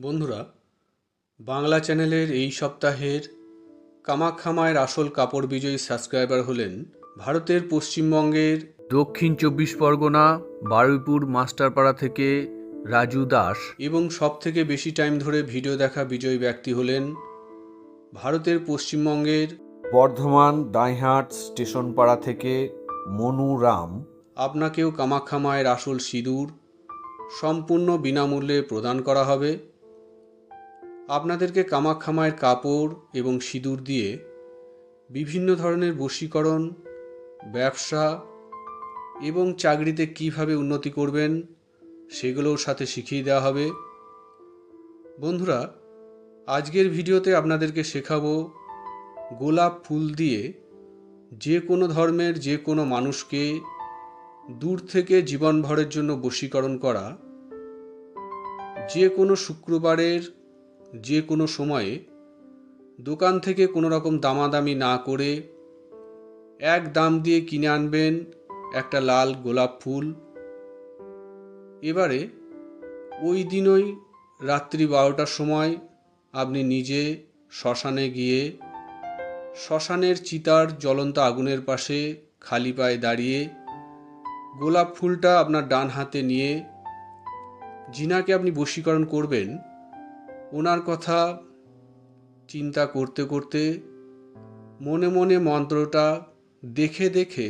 বন্ধুরা বাংলা চ্যানেলের এই সপ্তাহের কামাখ্যা মায়ের আসল কাপড় বিজয়ী সাবস্ক্রাইবার হলেন ভারতের পশ্চিমবঙ্গের দক্ষিণ চব্বিশ পরগনা বারুইপুর মাস্টারপাড়া থেকে রাজু দাস। এবং সব থেকে বেশি টাইম ধরে ভিডিও দেখা বিজয়ী ব্যক্তি হলেন ভারতের পশ্চিমবঙ্গের বর্ধমান দাইহাট স্টেশন পাড়া থেকে মনু রাম। আপনাকেও কামাখ্যা মায়ের আসল সিঁদুর সম্পূর্ণ বিনামূল্যে প্রদান করা হবে। আপনাদেরকে কামাখ্যামায়ের কাপড় এবং সিঁদুর দিয়ে বিভিন্ন ধরনের বশীকরণ, ব্যবসা এবং চাকরিতে কীভাবে উন্নতি করবেন সেগুলোর সাথে শিখিয়ে দেওয়া হবে। বন্ধুরা, আজকের ভিডিওতে আপনাদেরকে শেখাবো গোলাপ ফুল দিয়ে যে কোনো ধর্মের, যে কোনো মানুষকে দূর থেকে জীবনভরের জন্য বশীকরণ করা। যে কোনো শুক্রবারের যে কোনো সময়ে দোকান থেকে কোনো রকম দামাদামি না করে এক দাম দিয়ে কিনে আনবেন একটা লাল গোলাপ ফুল। এবারে ওই দিনই রাত্রি বারোটার সময় আপনি নিজে শ্মশানে গিয়ে শ্মশানের চিতার জ্বলন্ত আগুনের পাশে খালি পায়ে দাঁড়িয়ে গোলাপ ফুলটা আপনার ডান হাতে নিয়ে জিনাকে আপনি বশীকরণ করবেন ওনার কথা চিন্তা করতে করতে মনে মনে মন্ত্রটা দেখে দেখে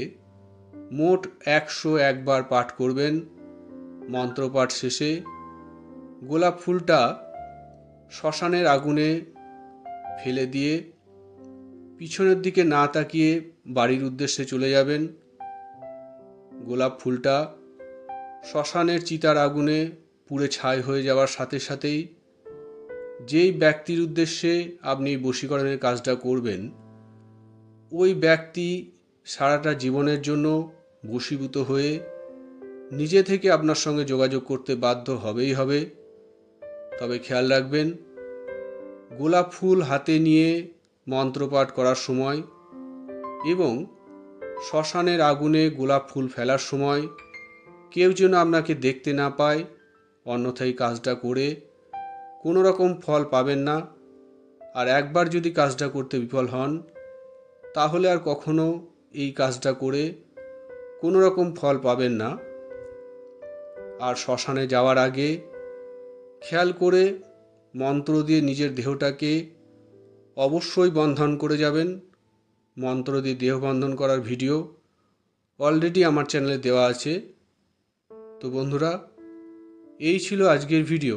মোট একশো একবার পাঠ করবেন। মন্ত্রপাঠ শেষে গোলাপ ফুলটা শ্মশানের আগুনে ফেলে দিয়ে পিছনের দিকে না তাকিয়ে বাড়ির উদ্দেশ্যে চলে যাবেন। গোলাপ ফুলটা শ্মশানের চিতার আগুনে পুড়ে ছাই হয়ে যাওয়ার সাথে সাথেই যেই ব্যক্তির উদ্দেশ্যে আপনি বশীকরণের কাজটা করবেন, ওই ব্যক্তি সারাটা জীবনের জন্য বশীভূত হয়ে নিজে থেকে আপনার সঙ্গে যোগাযোগ করতে বাধ্য হবেই হবে। তবে খেয়াল রাখবেন, গোলাপ ফুল হাতে নিয়ে মন্ত্রপাঠ করার সময় এবং শ্মশানের আগুনে গোলাপ ফুল ফেলার সময় কেউ যেন আপনাকে দেখতে না পায়, অন্যথায় কাজটা করে কোনো রকম ফল পাবেন না। আর একবার যদি কাজটা করতে বিফল হন, তাহলে আর কখনো এই কাজটা করে কোনো রকম ফল পাবেন না। আর শ্মশানে যাওয়ার আগে খেয়াল করে মন্ত্র দিয়ে নিজের দেহটাকে অবশ্যই বন্ধন করে যাবেন। মন্ত্র দিয়ে দেহ বন্ধন করার ভিডিও অলরেডি আমার চ্যানেলে দেওয়া আছে। তো বন্ধুরা, এই ছিল আজকের ভিডিও।